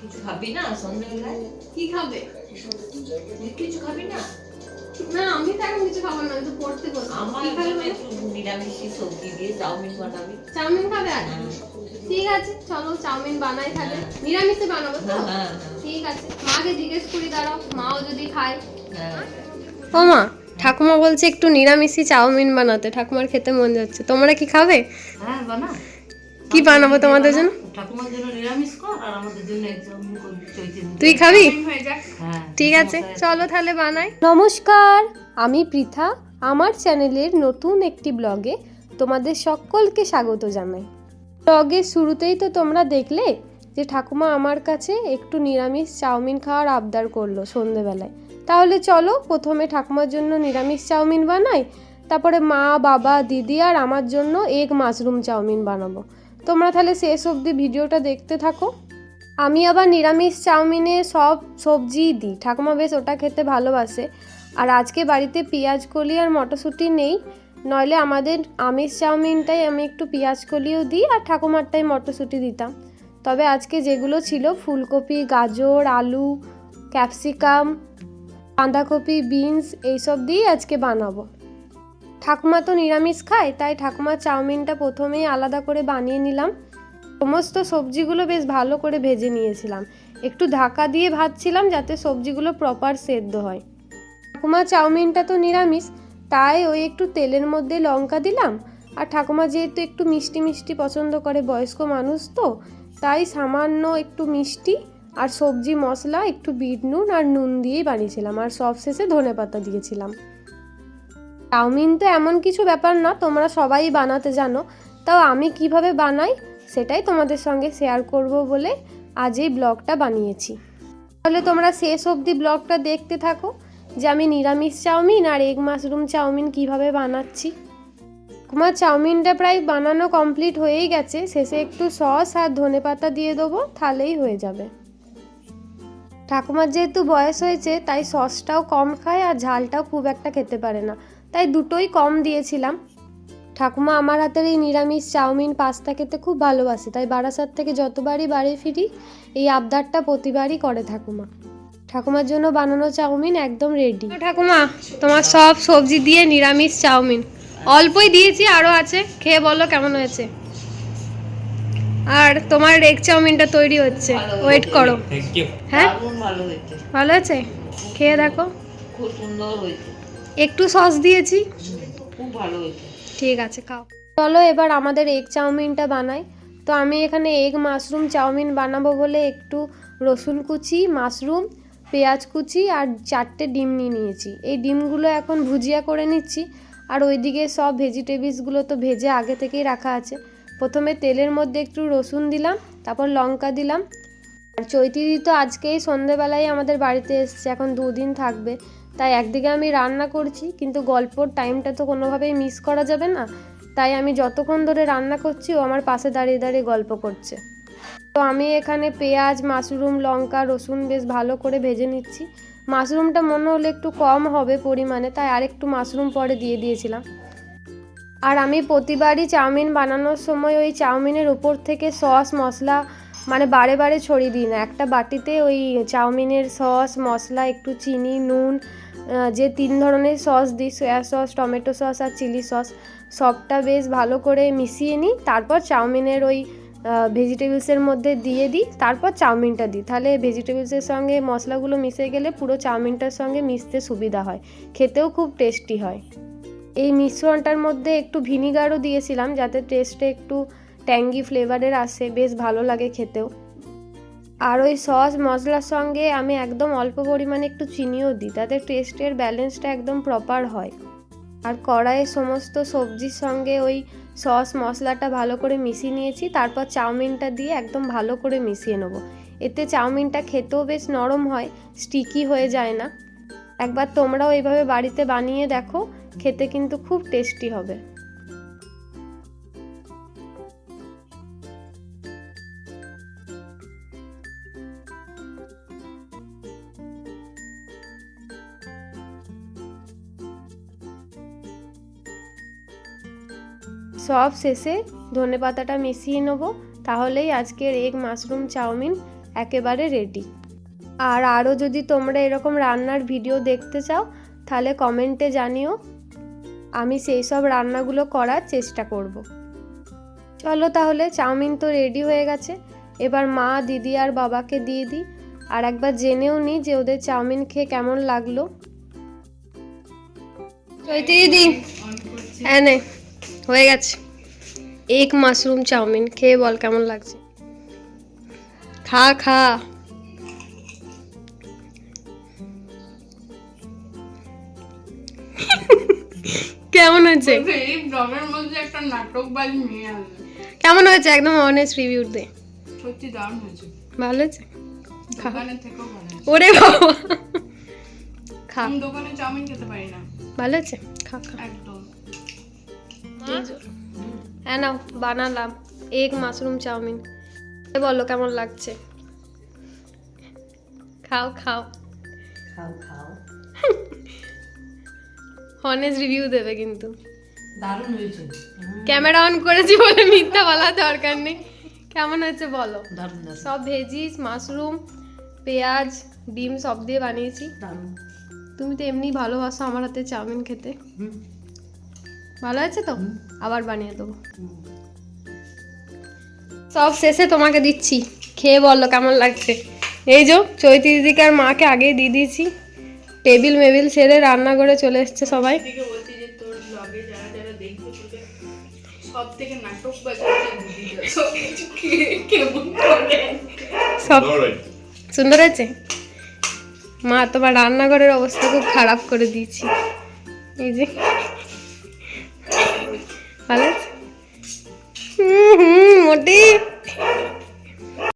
কিছু খাবি না সন্ধ্যাবেলায়? কি খাবে? কিছু খাবি না? না আমি তো এখন কিছু খাব না তো পড়তে আমার? একটু নিরামিষি সবজি দিয়ে চাউমিন বানাবি। চাউমিন খাবে আর? ঠিক আছে চলো চাউমিন বানাই তাহলে। নিরামিষে বানাবো তো? হ্যাঁ হ্যাঁ। ঠিক আছে। মাকে জিজ্ঞেস করি দাঁড়াও মাও যদি খায়। হ্যাঁ। ও মা ঠাকুমা বলছে একটু নিরামিষই চাউমিন বানাতে ঠাকুমার খেতে মন যাচ্ছে। তোমরা কি খাবে? হ্যাঁ বানা। কি বানাবো তোমাদের জন্য? ঠাকুমার জন্য নিরামিষ কর আর আমাদের জন্য একদম তুই খাবি? হ্যাঁ ঠিক আছে চলো তাহলে বানাই। নমস্কার আমি পৃথা আমার চ্যানেলের নতুন একটি ব্লগে তোমাদের সকলকে স্বাগত জানাই। ব্লগের শুরুতেই তো তোমরা দেখলে যে ঠাকুমা আমার কাছে একটু নিরামিষ চাউমিন খাওয়ার আবদার করল সন্ধেবেলায়। তাহলে চলো প্রথমে ঠাকুমার জন্য নিরামিষ চাউমিন বানাই তারপরে মা বাবা দিদি আর আমার জন্য এগ মাশরুম চাউমিন বানাবো। তোমরা তাহলে শেষ অবধি ভিডিওটা দেখতে থাকো। আমি আবার নিরামিষ চাউমিনে সব সবজিই দিই। ঠাকুমা বেশ ওটা খেতে ভালোবাসে। আর আজকে বাড়িতে পেঁয়াজ কলি আর মটরশুঁটি নেই। নইলে আমাদের আমিষ চাউমিনটাই আমি একটু পেঁয়াজ কলিও দিই আর ঠাকুমারটাই মটরশুঁটি দিতাম। তবে আজকে যেগুলো ছিল ফুলকপি, গাজর, আলু, ক্যাপসিকাম, বাঁধাকপি, বিনস, এইসব দিয়েই আজকে বানাবো। ঠাকুমা তো নিরামিষ খায়, তাই ঠাকুমার চাউমিনটা প্রথমেই আলাদা করে বানিয়ে নিলাম। সমস্ত সবজিগুলো বেশ ভালো করে ভেজে নিয়েছিলাম। একটু ঢাকা দিয়ে ভাজছিলাম যাতে সবজিগুলো প্রপার সেদ্ধ হয়। ঠাকুমা চাউমিনটা তো নিরামিষ, তাই ওই একটু তেলের মধ্যে লঙ্কা দিলাম। আর ঠাকুমা যেহেতু একটু মিষ্টি মিষ্টি পছন্দ করে বয়স্ক মানুষ তো, তাই সামান্য একটু মিষ্টি আর সবজি মশলা, একটু বিট নুন আর নুন দিয়েই বানিয়েছিলাম। আর সব শেষে ধনে পাতা দিয়েছিলাম। চাউমিন তো এমন কিছু ব্যাপার না, তোমরা সবাই বানাতে জানো। তাও আমি কীভাবে বানাই সেটাই তোমাদের সঙ্গে শেয়ার করব বলে আজ এই ব্লগটা বানিয়েছি। তাহলে তোমরা শেষ অবধি ব্লগটা দেখতে থাকো যে আমি নিরামিষ চাউমিন আর এগ মাশরুম চাউমিন কীভাবে বানাচ্ছি। তোমার চাউমিনটা প্রায় বানানো কমপ্লিট হয়েই গেছে, শেষে একটু সস আর ধনে পাতা দিয়ে দেবো, তাহলেই হয়ে যাবে। ঠাকুমার যেহেতু বয়স হয়েছে, তাই সসটাও কম খায় আর ঝালটাও খুব একটা খেতে পারে না। তাই দুটোই কম দিয়েছিলাম। ঠাকুমা আমার হাতের এই নিরামিষ চাউমিন পাস্তা খেতে খুব ভালোবাসে তাই বারাসাত থেকে যতবারই বাড়ি ফিরি এই আবদারটা প্রতিবারই করে ঠাকুমা। ঠাকুমার জন্য বানানো চাউমিন একদম রেডি ঠাকুমা তোমার সব সবজি দিয়ে নিরামিষ চাউমিন। অল্পই দিয়েছি আরও আছে। খেয়ে বলো কেমন হয়েছে? আর তোমার এগ চাউমিনটা তৈরি হচ্ছে। ওয়েট করো। হ্যাঁ? ভালো হয়েছে। আছে? খেয়ে দেখো। খুব সুন্দর হয়েছে। একটু সস দিয়েছি। খুব ভালো ঠিক আছে খাও। চলো এবার আমাদের এগ চাউমিনটা বানাই। তো আমি এখানে এগ মাশরুম চাউমিন বানাবো বলে একটু রসুন কুচি মাশরুম পেঁয়াজ কুচি আর চারটে ডিম নিয়ে নিয়েছি। এই ডিমগুলো এখন ভুজিয়া করে নিচ্ছি। আর ওইদিকে সব ভেজিটেবলসগুলো তো ভেজে আগে থেকেই রাখা আছে। প্রথমে তেলের মধ্যে একটু রসুন দিলাম তারপর লঙ্কা দিলাম। আর চৈতিদি তো আজকেই সন্ধেবেলায় আমাদের বাড়িতে এসছে এখন দুদিন থাকবে। তাই একদিকে আমি রান্না করছি, কিন্তু গল্পর টাইমটা তো কোনোভাবেই মিস করা যাবে না। তাই আমি যতক্ষণ ধরে রান্না করছি, ও আমার পাশে দাঁড়িয়ে দাঁড়িয়ে গল্প করছে। তো আমি এখানে পেঁয়াজ, মাশরুম, লঙ্কা, রসুন বেশ ভালো করে ভেজে নিচ্ছি। মাশরুমটা মনে হলো একটু কম হবে পরিমাণে, তাই আরেকটু মাশরুম পরে দিয়ে দিয়েছিলাম। আর আমি প্রতিবারই চাউমিন বানানোর সময় ওই চাউমিনের উপর থেকে সস, মশলা মানে বারে বারে ছড়িয়ে দিই না। একটা বাটিতে ওই চাউমিনের সস, মশলা, একটু চিনি, নুন যে তিন ধরনের সস দিই সয়া সস টমেটো সস আর চিলি সস, সবটা বেশ ভালো করে মিশিয়ে নিই। তারপর চাউমিনের ওই ভেজিটেবলসের মধ্যে দিয়ে দিই। তারপর চাউমিনটা দিই। তাহলে ভেজিটেবলসের সঙ্গে মশলাগুলো মিশে গেলে পুরো চাউমিনটার সঙ্গে মিশতে সুবিধা হয়। খেতেও খুব টেস্টি হয়। এই মিশ্রণটার মধ্যে একটু ভিনিগারও দিয়েছিলাম, যাতে টেস্টে একটু ট্যাঙ্গি ফ্লেভারের আসে। বেশ ভালো লাগে খেতেও। আর ওই সস, মশলার সঙ্গে আমি একদম অল্প পরিমাণে একটু চিনিও দিই, তাতে টেস্টের ব্যালেন্সটা একদম প্রপার হয়। আর কড়াইয়ে সমস্ত সবজির সঙ্গে ওই সস, মশলাটা ভালো করে মিশিয়ে নিয়েছি, তারপর চাউমিনটা দিয়ে একদম ভালো করে মিশিয়ে নেব। এতে চাউমিনটা খেতেও বেশ নরম হয় স্টিকি হয়ে যায় না। একবার তোমরাও এইভাবে বাড়িতে বানিয়ে দেখো, খেতে কিন্তু খুব টেস্টি হবে। সব শেষে ধনে পাতাটা মিশিয়ে নেব, তাহলেই আজকের এগ মাশরুম চাউমিন একেবারে রেডি আর আরও যদি তোমরা এরকম রান্নার ভিডিও দেখতে চাও, তাহলে কমেন্টে জানিও। আমি সেই সব রান্নাগুলো করার চেষ্টা করব। চলো তাহলে, চাউমিন তো রেডি হয়ে গেছে। এবার মা, দিদি আর বাবাকে দিয়ে দিই। আর একবার জেনেও নিই যে ওদের চাউমিন খেয়ে কেমন লাগল। চৈতি দিদি হ্যাঁ হয়ে গেছে। এক মাশরুম চাউমিন খেয়ে বল কেমন লাগছে? খা খা। কেমন হয়েছে? এই ব্লগের মধ্যে একটা মেয়ে আসবে। কেমন হয়েছে? একদম অনেস্ট রিভিউ দে। সত্যি দারুণ হয়েছে। ভালো হয়েছে? খা। থেকেও ভালো ওরে বাবা। খা। দোকানে চাউমিন খেতে পারি না। ভালো হয়েছে? খা খা। একদম। হ্যাঁ নাও বানালাম। এগ মাশরুম চাউমিন এ বলো কেমন লাগছে? খাও খাও। খাও খাও। অনেস্ট রিভিউ দেবে কিন্তু। দারুণ হয়েছে। ক্যামেরা অন করেছি বলে মিথ্যা বলার দরকার নেই। কেমন হয়েছে বলো? সব ভেজিস মাশরুম পেঁয়াজ ডিম সব দিয়ে বানিয়েছি। তুমি তো এমনি ভালোবাসো আমার হাতে চাউমিন খেতে। ভালো আছে তো? আবার বানিয়ে দেবো। সব শেষে তোমাকে দিচ্ছি। খেয়ে বলল কেমন লাগছে? এই যে চৈতি দিদিকে আর মাকে আগেই দিয়ে দিয়েছি। টেবিল মেবিল সেরে রান্না করে চলে এসছে সবাই। দিকে সব সুন্দর হয়েছে? মা তোমার রান্নাঘরের অবস্থা খুব খারাপ করে দিয়েছি। এই যে।